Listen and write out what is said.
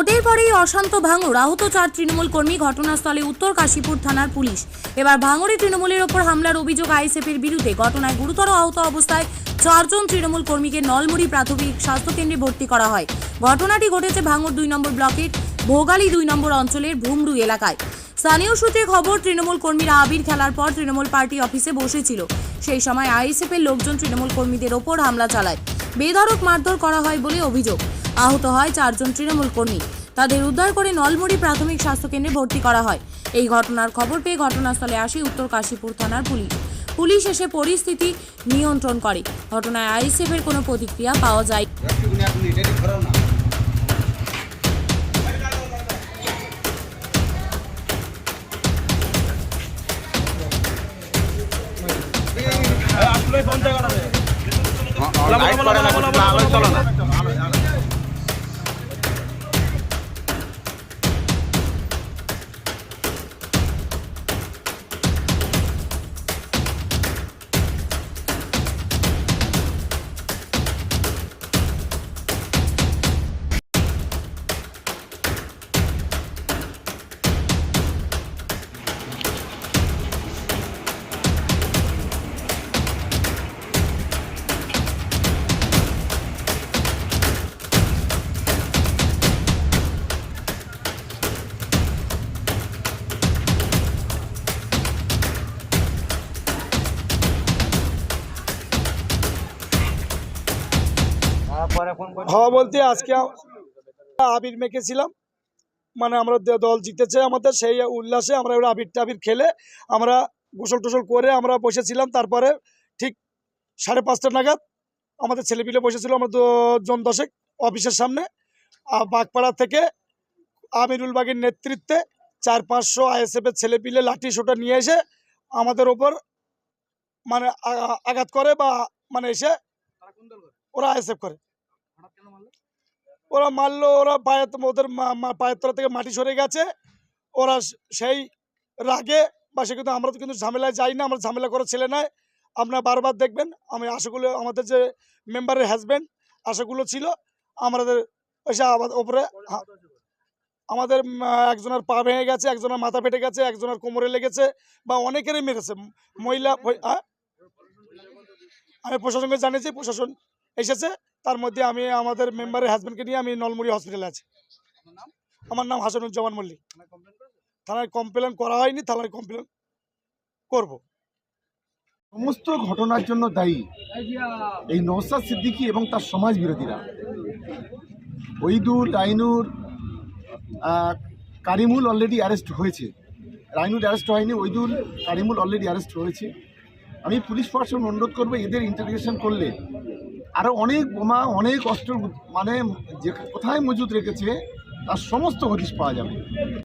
ভোটের পরেই অশান্ত ভাঙড়। আহত চার তৃণমূল কর্মী ঘটনাস্থলে উত্তর কাশীপুর থানার পুলিশ। এবার ভাঙড়ে তৃণমূলের ওপর হামলার অভিযোগ আইএসএফের বিরুদ্ধে। ঘটনায় গুরুতর আহত অবস্থায় চারজন তৃণমূল কর্মীকে নলমুড়ি প্রাথমিক স্বাস্থ্যকেন্দ্রে ভর্তি করা হয়। ঘটনাটি ঘটেছে ভাঙড় দুই নম্বর ব্লকের ভোগালী দুই নম্বর অঞ্চলের ভুমরু এলাকায়। স্থানীয় সূত্রে খবর, তৃণমূল কর্মীরা আবির খেলার পর তৃণমূল পার্টি অফিসে বসেছিল। সেই সময় আইএসএফের লোকজন তৃণমূল কর্মীদের ওপর হামলা চালায়। বেধড়ক মারধর করা হয় বলে অভিযোগ। আহত হয় চারজন তৃণমূল কর্মী। তাদের উদ্ধার করে নলমুড়ি প্রাথমিক স্বাস্থ্যকেন্দ্রে ভর্তি করা হয়। এই ঘটনার খবর পেয়ে ঘটনাস্থলে আসে উত্তর কাশীপুর থানার পুলিশ। পুলিশ এসে পরিস্থিতি নিয়ন্ত্রণ করে। ঘটনায় আইএসএফের কোনো প্রতিক্রিয়া পাওয়া যায় একটুখানি আপনি হওয়া বলতে আজকে আবির মেখেছিলাম মানে আমরা দল জিতেছে আমাদের সেই উল্লাসে আমরা আবির টাবির খেলে আমরা গোসল টোসল করে আমরা বসেছিলাম। তারপরে ঠিক সাড়ে পাঁচটা নাগাদ আমাদের ছেলেপিলে বসেছিল আমরা জন দশেক অফিসের সামনে। আর বাগপাড়া থেকে আমিরুল বাগের নেতৃত্বে চার পাঁচশো আইএসএফের ছেলেপিলে লাঠি সোটা নিয়ে এসে আমাদের ওপর মানে আঘাত করে বা মানে এসে ওরা আইএসএফ করে। ওরা মারলো ওরা পায়ের ওদের পায়ের তলা থেকে মাটি সরে গেছে। ওরা সেই রাগে বা সে কিন্তু আমরা তো কিন্তু ঝামেলায় যাই না আমরা ঝামেলা করার ছেলে নয়। আপনারা বারবার দেখবেন আমি আশাগুলো আমাদের যে মেম্বারের হাজব্যান্ড আশাগুলো ছিল আমাদের এসে আমাদের ওপরে আমাদের একজনের পা ভেঙে গেছে একজনের মাথা ফেটে গেছে একজনের কোমরে লেগেছে বা অনেকেরই মেরেছে। মহিলা আমি প্রশাসনকে জানিয়েছি প্রশাসন এসেছে তার মধ্যে আমি আমাদের মেম্বারের হাজব্যান্ডকে নিয়ে আমি নলমুড়ি হসপিটালে আছি। আমার নাম হাসানুজ্জামান মল্লিক। থানায় কমপ্লেন করা হয়নি থানায় কমপ্লেন করব। সমস্ত ঘটনার জন্য দায়ী এই নৌসাদ সিদ্দিকী এবং তার সমাজ বিরোধীরা। ওইদুল রাইনুর কারিমুল অলরেডি অ্যারেস্ট হয়েছে। রাইনুর অ্যারেস্ট হয়নি ওইদুল কারিমুল অলরেডি অ্যারেস্ট হয়েছে। আমি পুলিশ প্রশাসন অনুরোধ করব এদের ইন্টারগেশন করলে আরও অনেক বোমা, অনেক অস্ত্র মানে যে কোথায় মজুত রেখেছে, তার সমস্ত হদিশ পাওয়া যাবে।